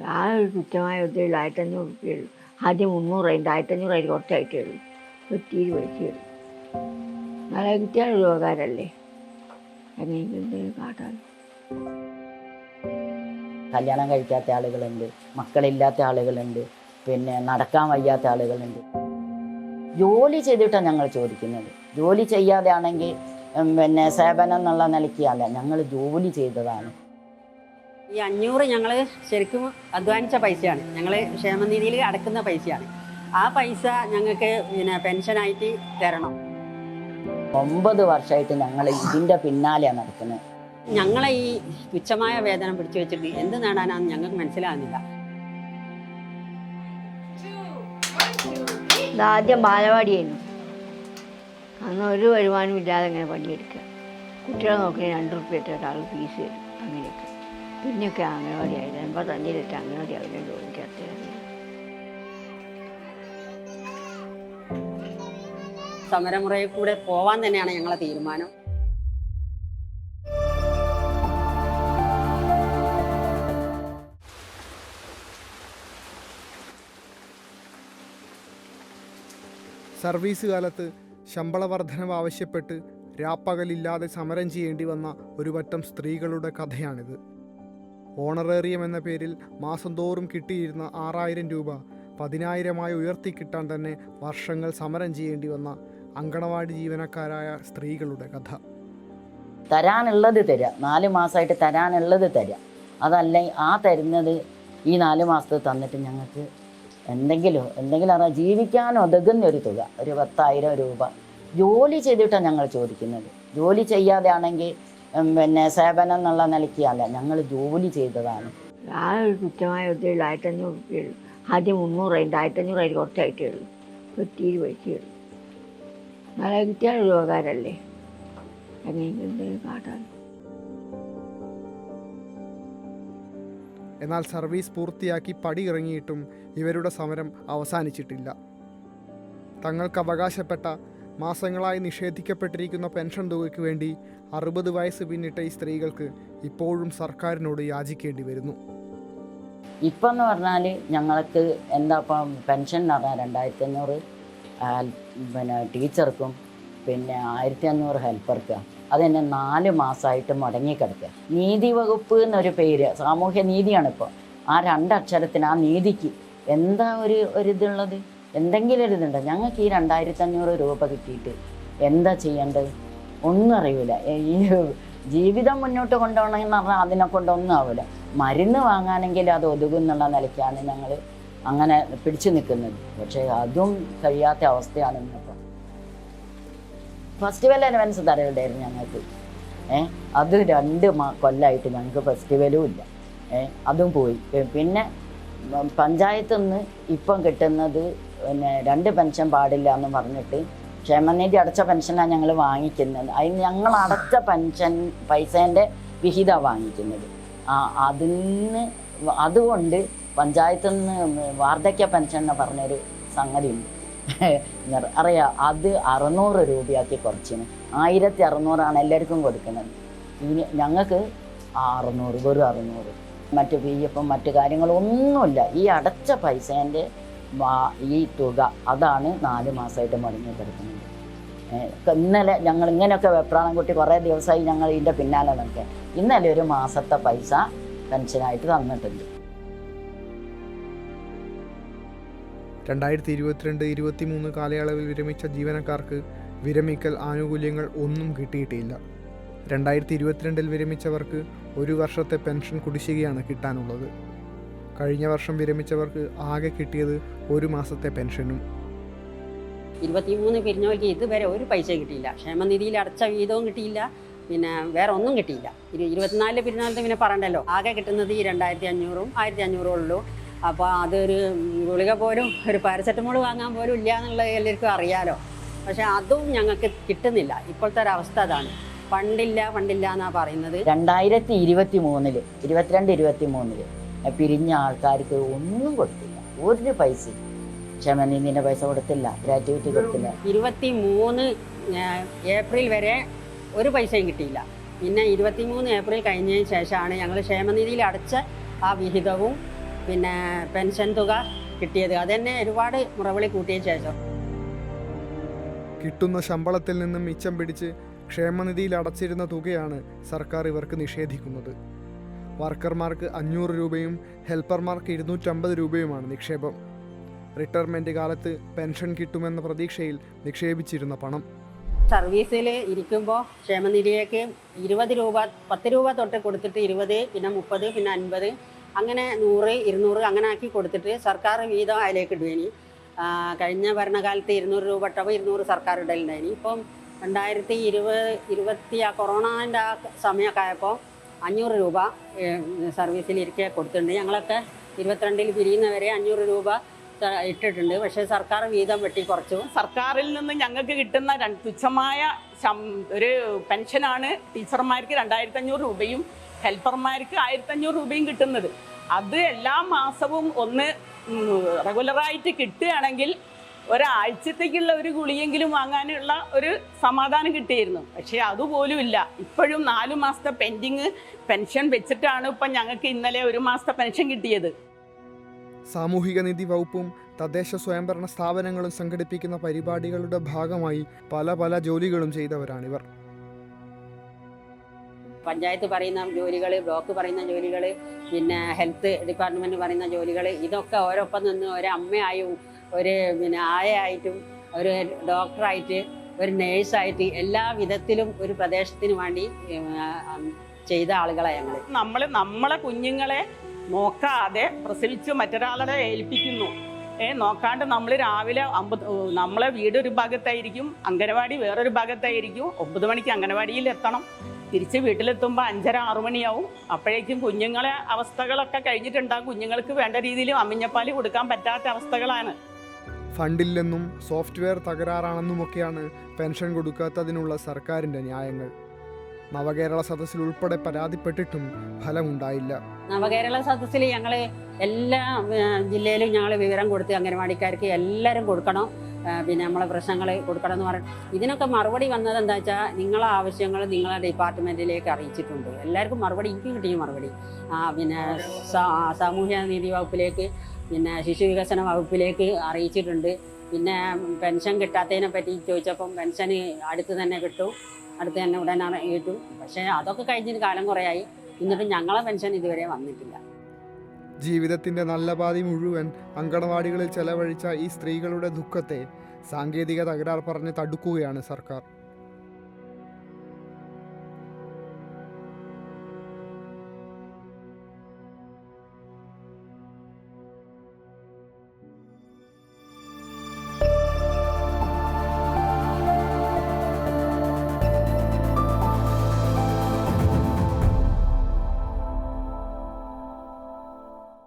ആ ഒരു തുച്ഛമായ ആയിരത്തി ആയിരത്തഞ്ഞൂറ് റുപ്യുള്ളൂ ആദ്യം മുന്നൂറായിട്ട് അതിൽ കുറച്ചായിട്ടേ ഉള്ളൂ. ഒത്തിരി പൈസയേ ഉള്ളൂ. നല്ല ഒരു ഉപകാരമല്ലേ? കല്യാണം കഴിക്കാത്ത ആളുകളുണ്ട് മക്കളില്ലാത്ത ആളുകളുണ്ട് പിന്നെ നടക്കാൻ വയ്യാത്ത ആളുകളുണ്ട്. ജോലി ചെയ്തിട്ടാണ് ഞങ്ങൾ ചോദിക്കുന്നത്. ജോലി ചെയ്യാതെ ആണെങ്കിൽ പിന്നെ സേവനം എന്നുള്ള നിലയ്ക്ക് അല്ല. ഞങ്ങൾ ജോലി ചെയ്തതാണ്. ഈ അഞ്ഞൂറ് ഞങ്ങൾ ശരിക്കും അധ്വാനിച്ച പൈസയാണ്. ഞങ്ങൾ ക്ഷേമനിധിയിൽ അടക്കുന്ന പൈസയാണ്. ആ പൈസ ഞങ്ങൾക്ക് പിന്നെ പെൻഷനായിട്ട് തരണം. ഒമ്പത് വർഷമായിട്ട് ഞങ്ങൾ ഇതിന്റെ പിന്നാലെയാണ് നടക്കുന്നത്. ഞങ്ങളെ ഈ തുച്ഛമായ വേതനം പിടിച്ചു വെച്ചിട്ട് എന്ത് നേടാനാണെന്ന് ഞങ്ങൾക്ക് മനസ്സിലാകുന്നില്ല. ഇതാദ്യം ബാലവാടിയായിരുന്നു. അന്ന് ഒരു വരുമാനവും ഇല്ലാതെ ഇങ്ങനെ പണിയെടുക്കുക. കുട്ടികളെ നോക്കി രണ്ട് റുപ്യത്തെ ഒരാൾ ഫീസ് തരും. അങ്ങനെയൊക്കെ. പിന്നെയൊക്കെ അംഗനവാടി ആയത് എൺപത്തഞ്ചിലെട്ട് അംഗനവാടി അവരെ ജോലി ചേർത്ത് സമരമുറയിൽ കൂടെ പോവാൻ തന്നെയാണ് ഞങ്ങളെ തീരുമാനം. സർവീസ് കാലത്ത് ശമ്പള വർധനവ് ആവശ്യപ്പെട്ട് രാപ്പകലില്ലാതെ സമരം ചെയ്യേണ്ടി വന്ന ഒരു പറ്റം സ്ത്രീകളുടെ കഥയാണിത്. ഓണറേറിയം എന്ന പേരിൽ മാസം തോറും കിട്ടിയിരുന്ന ആറായിരം രൂപ പതിനായിരമായി ഉയർത്തി കിട്ടാൻ തന്നെ വർഷങ്ങൾ സമരം ചെയ്യേണ്ടി വന്ന അങ്കണവാടി ജീവനക്കാരായ സ്ത്രീകളുടെ കഥ. തരാനുള്ളത് തരിക നാല് മാസമായിട്ട് തരാനുള്ളത് തരിക അതല്ല ആ തരുന്നത് ഈ നാല് മാസത്തെ തന്നിട്ട് ഞങ്ങൾക്ക് എന്തെങ്കിലും എന്തെങ്കിലും അറിയാം. ജീവിക്കാൻ ഒതുങ്ങുന്ന ഒരു തുക ഒരു പത്തായിരം രൂപ ജോലി ചെയ്തിട്ടാണ് ഞങ്ങൾ ചോദിക്കുന്നത്. ജോലി ചെയ്യാതെ ആണെങ്കിൽ പിന്നെ സേവനം എന്നുള്ള നിലയ്ക്ക് അല്ല ഞങ്ങൾ ജോലി ചെയ്തതാണ്. ആ ഒരു തുച്ഛമായ ഉദ്യോഗം ആയിരത്തഞ്ഞൂറ് റുപ്യുള്ളൂ ആദ്യം മുന്നൂറായിട്ട് അതിൽ കുറച്ചായിട്ടേ ഉള്ളൂ. ഒത്തിരി പൈസ ഉള്ളൂ. നല്ല കിട്ടിയാൽ ഒരു ഉപകാരമല്ലേ? എങ്ങനെയെങ്കിലും കാട്ടാൻ എന്നാൽ സർവീസ് പൂർത്തിയാക്കി പടി ഇറങ്ങിയിട്ടും ഇവരുടെ സമരം അവസാനിച്ചിട്ടില്ല. തങ്ങൾക്ക് അവകാശപ്പെട്ട മാസങ്ങളായി നിഷേധിക്കപ്പെട്ടിരിക്കുന്ന പെൻഷൻ തുകയ്ക്ക് വേണ്ടി അറുപത് വയസ്സ് പിന്നിട്ട ഈ സ്ത്രീകൾക്ക് ഇപ്പോഴും സർക്കാരിനോട് യാചിക്കേണ്ടി വരുന്നു. ഇപ്പം എന്ന് പറഞ്ഞാൽ ഞങ്ങൾക്ക് എന്താ പെൻഷൻ എന്ന് രണ്ടായിരത്തി അഞ്ഞൂറ് പിന്നെ ടീച്ചർക്കും പിന്നെ ആയിരത്തി അഞ്ഞൂറ് ഹെൽപ്പർക്ക് അത് തന്നെ നാല് മാസമായിട്ട് മുടങ്ങിക്കിടക്കുക നീതി വകുപ്പ് എന്നൊരു പേര് സാമൂഹ്യ നീതിയാണ് ഇപ്പോൾ ആ രണ്ടക്ഷരത്തിന് ആ നീതിക്ക് എന്താ ഒരു ഒരിതുള്ളത് എന്തെങ്കിലും ഒരു ഇതുണ്ടോ? ഞങ്ങൾക്ക് ഈ രണ്ടായിരത്തി അഞ്ഞൂറ് രൂപ കിട്ടിയിട്ട് എന്താ ചെയ്യേണ്ടത്? ഒന്നും അറിയില്ല ഈ ജീവിതം മുന്നോട്ട് കൊണ്ടുപോകണമെന്ന് പറഞ്ഞാൽ അതിനെ കൊണ്ടൊന്നും ആവില്ല മരുന്ന് വാങ്ങാനെങ്കിലും അത് ഒതുകുന്നുള്ള നിലയ്ക്കാണ് ഞങ്ങൾ അങ്ങനെ പിടിച്ചു നിൽക്കുന്നത്. പക്ഷേ അതും കഴിയാത്ത അവസ്ഥയാണ് ഇന്നിപ്പോൾ ഫെസ്റ്റിവൽ അലവൻസ് തരലുണ്ടായിരുന്നു ഞങ്ങൾക്ക്. ഏ അത് രണ്ട് കൊല്ലമായിട്ട് ഞങ്ങൾക്ക് ഫെസ്റ്റിവലും ഇല്ല. ഏ അതും പോയി. പിന്നെ പഞ്ചായത്തു നിന്ന് ഇപ്പം കിട്ടുന്നത് പിന്നെ രണ്ട് പെൻഷൻ പാടില്ല എന്ന് പറഞ്ഞിട്ട് ക്ഷേമനിധി അടച്ച പെൻഷനാണ് ഞങ്ങൾ വാങ്ങിക്കുന്നത്. അതിന് ഞങ്ങൾ അടച്ച പെൻഷൻ പൈസേന്റെ വിഹിതമാണ് വാങ്ങിക്കുന്നത്. ആ അതിന് അതുകൊണ്ട് പഞ്ചായത്തിൽ നിന്ന് വാർദ്ധക്യ പെൻഷൻ എന്ന് പറഞ്ഞൊരു സംഗതിയുണ്ട്. ഉണ്ട് അറിയാം അത് അറുന്നൂറ് രൂപയാക്കി കുറച്ചിന്. ആയിരത്തി അറുന്നൂറാണ് എല്ലാവർക്കും കൊടുക്കുന്നത്. ഇനി ഞങ്ങൾക്ക് അറുന്നൂറ് വെറും അറുന്നൂറ്. മറ്റ് പി എഫും മറ്റു കാര്യങ്ങളൊന്നുമില്ല ഈ അടച്ച പൈസേന്റെ ഈ തുക. അതാണ് നാല് മാസമായിട്ട് മുടങ്ങി കിടക്കുന്നത് ഇന്നലെ ഞങ്ങൾ ഇങ്ങനെയൊക്കെ വെപ്രാണം കുട്ടി കുറേ ദിവസമായി ഞങ്ങൾ ഇതിന്റെ പിന്നാലെ നിൽക്കുക ഇന്നലെ ഒരു മാസത്തെ പൈസ പെൻഷനായിട്ട് തന്നിട്ടുണ്ട്. രണ്ടായിരത്തി ഇരുപത്തിരണ്ട് ഇരുപത്തി മൂന്ന് കാലയളവിൽ വിരമിച്ച ജീവനക്കാർക്ക് വിരമിക്കൽ ആനുകൂല്യങ്ങൾ ഒന്നും കിട്ടിയിട്ടില്ല. രണ്ടായിരത്തി ഇരുപത്തിരണ്ടിൽ വിരമിച്ചവർക്ക് ഒരു വർഷത്തെ പെൻഷൻ കുടിശ്ശികയാണ് കിട്ടാനുള്ളത്. കഴിഞ്ഞ വർഷം വിരമിച്ചവർക്ക് ആകെ കിട്ടിയത് ഒരു മാസത്തെ പെൻഷനും. ഇരുപത്തിമൂന്ന് പിരിഞ്ഞവർക്ക് ഇതുവരെ ഒരു പൈസ കിട്ടിയില്ല. ക്ഷേമനിധിയിൽ അടച്ച വീതവും കിട്ടിയില്ല. പിന്നെ വേറെ ഒന്നും കിട്ടിയില്ല. ഇരു ഇരുപത്തിനാലിൽ പിരിഞ്ഞാലത്തെ പിന്നെ പറയണ്ടല്ലോ. ആകെ കിട്ടുന്നത് ഈ രണ്ടായിരത്തി അഞ്ഞൂറും ആയിരത്തി അഞ്ഞൂറും ഉള്ളൂ. അപ്പോൾ അതൊരു ഗുളിക പോലും ഒരു പാരസെറ്റമോൾ വാങ്ങാൻ പോലും ഇല്ല എന്നുള്ളത് എല്ലാവർക്കും അറിയാലോ. പക്ഷെ അതും ഞങ്ങൾക്ക് കിട്ടുന്നില്ല. ഇപ്പോഴത്തെ ഒരു അവസ്ഥ അതാണ്. ഫണ്ടില്ല ഫണ്ടില്ല എന്നാണ് പറയുന്നത്. രണ്ടായിരത്തി ഇരുപത്തി മൂന്നിൽ ഇരുപത്തിരണ്ട് ഇരുപത്തി മൂന്നിൽ പിരിഞ്ഞ ആൾക്കാർക്ക് ഒന്നും കൊടുത്തില്ല. ഒരു പൈസ ക്ഷമനിധിന്റെ പൈസ കൊടുത്തില്ല. ഗ്രാറ്റുവിറ്റി കൊടുത്തില്ല. ഇരുപത്തി മൂന്ന് ഏപ്രിൽ വരെ ഒരു പൈസയും കിട്ടിയില്ല. പിന്നെ ഇരുപത്തി മൂന്ന് ഏപ്രിൽ കഴിഞ്ഞതിന് ശേഷമാണ് ഞങ്ങൾ ക്ഷേമനിധിയിൽ അടച്ച ആ വിഹിതവും പിന്നെ പെൻഷൻ തുക കിട്ടിയത്. അതന്നെ ഒരുപാട് മുറവിളി കൂട്ടിയ ശേഷം. കിട്ടുന്ന ശമ്പളത്തിൽ നിന്നും മിച്ചം പിടിച്ച് ക്ഷേമനിധിയിൽ അടച്ചിരുന്ന തുകയാണ് സർക്കാർ ഇവർക്ക് നിഷേധിക്കുന്നത്. വർക്കർമാർക്ക് അഞ്ഞൂറ് രൂപയും ഹെൽപ്പർമാർക്ക് ഇരുന്നൂറ്റമ്പത് രൂപയുമാണ് നിക്ഷേപം. റിട്ടയർമെന്റ് കാലത്ത് പെൻഷൻ കിട്ടുമെന്ന പ്രതീക്ഷയിൽ നിക്ഷേപിച്ചിരുന്ന പണം. സർവീസിൽ ഇരിക്കുമ്പോൾ ക്ഷേമനിധിയിലേക്ക് ഇരുപത് രൂപ പത്ത് രൂപ തൊട്ട് കൊടുത്തിട്ട് ഇരുപത് പിന്നെ മുപ്പത് പിന്നെ അൻപത് അങ്ങനെ നൂറ് ഇരുന്നൂറ് അങ്ങനെ ആക്കി കൊടുത്തിട്ട് സർക്കാർ വീതം അതിലേക്ക് ഇടുവേനി കഴിഞ്ഞ ഭരണകാലത്ത് ഇരുന്നൂറ് രൂപ ഇട്ടപ്പോൾ ഇരുന്നൂറ് സർക്കാർ ഇടലുണ്ടായിനി ഇപ്പം രണ്ടായിരത്തി ഇരുപത് ഇരുപത്തി ആ കൊറോണന്റെ ആ സമയമൊക്കെ ആയപ്പോൾ അഞ്ഞൂറ് രൂപ സർവീസിൽ ഇരിക്കെ കൊടുത്തിട്ടുണ്ട്. ഞങ്ങളൊക്കെ ഇരുപത്തിരണ്ടിൽ പിരിയുന്നവരെ അഞ്ഞൂറ് രൂപ ഇട്ടിട്ടുണ്ട്. പക്ഷേ സർക്കാർ വീതം വെട്ടി കുറച്ചു. സർക്കാരിൽ നിന്ന് ഞങ്ങൾക്ക് കിട്ടുന്ന തുച്ഛമായ ഒരു പെൻഷനാണ് ടീച്ചർമാർക്ക് രണ്ടായിരത്തി അഞ്ഞൂറ് രൂപയും ഹെൽപ്പർമാർക്ക് ആയിരത്തഞ്ഞൂറ് രൂപയും കിട്ടുന്നത്. അത് എല്ലാ മാസവും ഒന്ന് റെഗുലറായിട്ട് കിട്ടുകയാണെങ്കിൽ ഒരാഴ്ചത്തേക്കുള്ള ഒരു ഗുളിയെങ്കിലും വാങ്ങാനുള്ള ഒരു സമാധാനം കിട്ടിയിരുന്നു. പക്ഷേ അതുപോലും ഇല്ല ഇപ്പോഴും നാലു മാസത്തെ പെൻഡിങ് പെൻഷൻ വെച്ചിട്ടാണ് ഇപ്പം ഞങ്ങൾക്ക് ഇന്നലെ ഒരു മാസത്തെ പെൻഷൻ കിട്ടിയത്. സാമൂഹിക നീതി വകുപ്പും തദ്ദേശ സ്വയംഭരണ സ്ഥാപനങ്ങളും സംഘടിപ്പിക്കുന്ന പരിപാടികളുടെ ഭാഗമായി പല പല ജോലികളും ചെയ്തവരാണിവർ. പഞ്ചായത്ത് പറയുന്ന ജോലികൾ ബ്ലോക്ക് പറയുന്ന ജോലികൾ പിന്നെ ഹെൽത്ത് ഡിപ്പാർട്ട്മെന്റ് പറയുന്ന ജോലികൾ ഇതൊക്കെ ഓരോപ്പം നിന്ന് ഒരു അമ്മയായും ഒരു പിന്നെ ആയയായിട്ടും ഒരു ഡോക്ടറായിട്ട് ഒരു നേഴ്സായിട്ട് എല്ലാ വിധത്തിലും ഒരു പ്രദേശത്തിന് വേണ്ടി ചെയ്ത ആളുകളാണ് ഞങ്ങൾ നമ്മൾ നമ്മളെ കുഞ്ഞുങ്ങളെ നോക്കാതെ പ്രസവിച്ച് മറ്റൊരാളെ ഏൽപ്പിക്കുന്നു. ഏ നോക്കാണ്ട് നമ്മൾ രാവിലെ അമ്പത് നമ്മളെ വീട് ഒരു ഭാഗത്തായിരിക്കും അംഗനവാടി വേറൊരു ഭാഗത്തായിരിക്കും ഒമ്പത് മണിക്ക് അംഗനവാടിയിൽ എത്തണം തിരിച്ച് വീട്ടിലെത്തുമ്പോൾ അഞ്ചര ആറു മണിയാവും. അപ്പോഴേക്കും കുഞ്ഞുങ്ങളെ അവസ്ഥകളൊക്കെ കഴിഞ്ഞിട്ടുണ്ടാകും. കുഞ്ഞുങ്ങൾക്ക് വേണ്ട രീതിയിൽ അമ്മിഞ്ഞപ്പാൽ കൊടുക്കാൻ പറ്റാത്ത അവസ്ഥകളാണ്. ഫണ്ടില്ലെന്നും സോഫ്റ്റ്വെയർ തകരാറാണെന്നുമൊക്കെയാണ് പെൻഷൻ കൊടുക്കാത്തതിനുള്ള സർക്കാരിന്റെ ന്യായങ്ങൾ. നവകേരള സദസ്സിൽ ഉൾപ്പെടെ പരാതിപ്പെട്ടിട്ടും ഫലമുണ്ടായില്ല. നവകേരള സദസ്സിൽ ഞങ്ങൾ എല്ലാ ജില്ലയിലും ഞങ്ങൾ വിവരം കൊടുത്ത് അംഗനവാടിക്കാർക്ക് എല്ലാവരും കൊടുക്കണം. പിന്നെ നമ്മളെ പ്രശ്നങ്ങൾ കൊടുക്കണം എന്ന് പറയും ഇതിനൊക്കെ മറുപടി വന്നത് എന്താ വെച്ചാൽ നിങ്ങളെ ആവശ്യങ്ങൾ നിങ്ങളെ ഡിപ്പാർട്ട്മെന്റിലേക്ക് അറിയിച്ചിട്ടുണ്ട്. എല്ലാവർക്കും മറുപടി എനിക്ക് കിട്ടിയ മറുപടി. പിന്നെ സാമൂഹ്യ നീതി വകുപ്പിലേക്ക് പിന്നെ ശിശു വികസന വകുപ്പിലേക്ക് അറിയിച്ചിട്ടുണ്ട്. പിന്നെ പെൻഷൻ കിട്ടാത്തതിനെ പറ്റി ചോദിച്ചപ്പം പെൻഷന് അടുത്ത് തന്നെ കിട്ടും അടുത്ത് തന്നെ ഉടനെ കിട്ടും പക്ഷേ അതൊക്കെ കഴിഞ്ഞിട്ട് കാലം കുറേയായി. എന്നിട്ട് ഞങ്ങളെ പെൻഷൻ ഇതുവരെ വന്നിട്ടില്ല. ജീവിതത്തിന്റെ നല്ല പാതി മുഴുവൻ അങ്കണവാടികളിൽ ചെലവഴിച്ച ഈ സ്ത്രീകളുടെ ദുഃഖത്തെ സാങ്കേതിക തകരാർ പറഞ്ഞ് തടുക്കുകയാണ് സർക്കാർ.